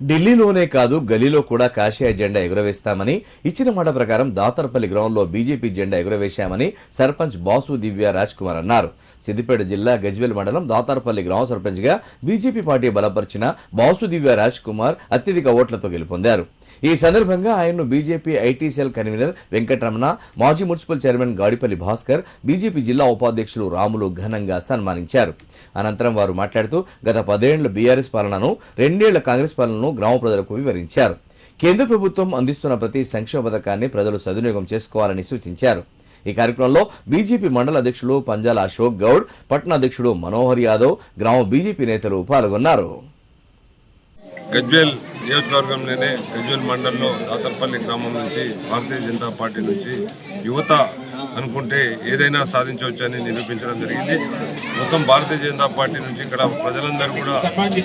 ఢిల్లీలోనే కాదు గలీలో కూడా కాషాయ జెండా ఎగురవేస్తామని ఇచ్చిన మాట ప్రకారం దాతర్పల్లి గ్రౌండ్లో బీజేపీ జెండా ఎగురవేశామని సర్పంచ్ బాసు దివ్య రాజ్ కుమార్ అన్నారు. సిద్దిపేట జిల్లా గజ్వేల్ మండలం దాతారపల్లి గ్రామ సర్పంచ్గా బీజేపీ పార్టీ బలపరిచిన బాసు దివ్య రాజ్ కుమార్ అత్యధిక ఓట్లతో గెలుపొందారు. ఈ సందర్భంగా ఆయన్ను BJP IT cell convener Venkataramana మాజీ municipal chairman Gadipalli Bhaskar BJP జిల్లా ఉపాధ్యక్షులు రాములు ఘనంగా సన్మానించారు. అనంతరం వారు మాట్లాడుతూ గత పదేళ్ళ బీఆర్ఎస్ పాలనను రెండేళ్ళ కాంగ్రెస్ పాలనను గ్రామ ప్రజలకు వివరించారు. కేంద్ర ప్రభుత్వం అందిస్తున్న ప్రతి సంక్షేమ పథకాన్ని ప్రజలు సద్వినియోగం చేసుకోవాలని సూచించారు. ఈ కార్యక్రమంలో బీజేపీ మండల అధ్యక్షులు పంజాల అశోక్ గౌడ్ పట్టణ అధ్యక్షుడు మనోహర్ యాదవ్ గ్రామ బీజేపీ నేతలు పాల్గొన్నారు. గజ్వేల్ నియోజకవర్గంలోనే గజ్వేల్ మండలంలో దాతర్పల్లి గ్రామం నుంచి భారతీయ జనతా పార్టీ నుంచి యువత అనుకుంటే ఏదైనా సాధించవచ్చని నిరూపించడం జరిగింది. మొత్తం భారతీయ జనతా పార్టీ నుంచి ఇక్కడ ప్రజలందరూ కూడా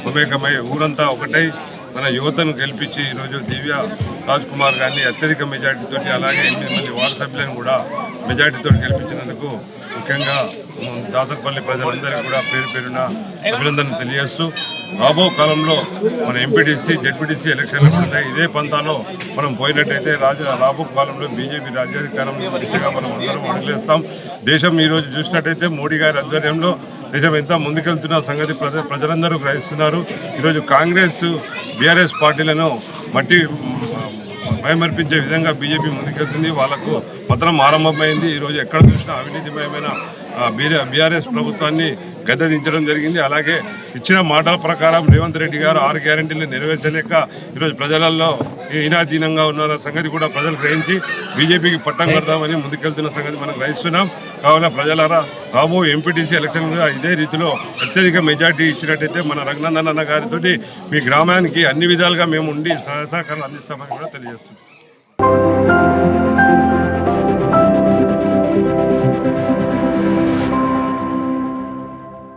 మమేకమై ఊరంతా ఒకటై మన యువతను గెలిపించి ఈరోజు దివ్య రాజ్ కుమార్ గారిని అత్యధిక మెజార్టీతో అలాగే ఎనిమిది మంది వార్డు సభ్యులను కూడా మెజార్టీతో గెలిపించినందుకు ముఖ్యంగా దాతపల్లి దాతర్పల్లి ప్రజలందరికీ కూడా పేరు పేరున అభినందనలు తెలియజేస్తూ రాబో కాలంలో మన ఎంపీటీసీ జడ్పీటీసీ ఎలక్షన్లు కూడా ఉన్నాయి ఇదే పంతాలో మనం పోయినట్టయితే రాజు రాబో కాలంలో బీజేపీ రాజ్యాధికారం మనం అందరం అడుగులేస్తాం. దేశం ఈరోజు చూసినట్టయితే మోడీ గారి ఆధ్వర్యంలో దేశం ఎంత ముందుకెళ్తున్న సంగతి ప్రజలందరూ గ్రహిస్తున్నారు. ఈరోజు కాంగ్రెస్ బీఆర్ఎస్ పార్టీలను మట్టి భయమర్పించే విధంగా బీజేపీ ముందుకెళ్తుంది. వాళ్ళకు పత్రం ఆరంభమైంది. ఈరోజు ఎక్కడ చూసినా అవినీతిమయమైన బీఆర్ఎస్ ప్రభుత్వాన్ని గద్దెదించడం జరిగింది. అలాగే ఇచ్చిన మాటల ప్రకారం రేవంత్ రెడ్డి గారు ఆరు గ్యారంటీలు నెరవేర్చలేక ఈరోజు ప్రజలలో ఈనాధీనంగా ఉన్న సంగతి కూడా ప్రజలు గ్రహించి బీజేపీకి పట్టం కడదామని ముందుకెళ్తున్న సంగతి మనం గ్రహిస్తున్నాం. కావున ప్రజలారా రాబో ఎంపీటీసీ ఎలక్షన్ ఇదే రీతిలో అత్యధిక మెజార్టీ ఇచ్చినట్టయితే మన రఘునందన్ అన్న గారితో మీ గ్రామానికి అన్ని విధాలుగా మేము ఉండి సహకారాలు అందిస్తామని కూడా తెలియజేస్తున్నాం.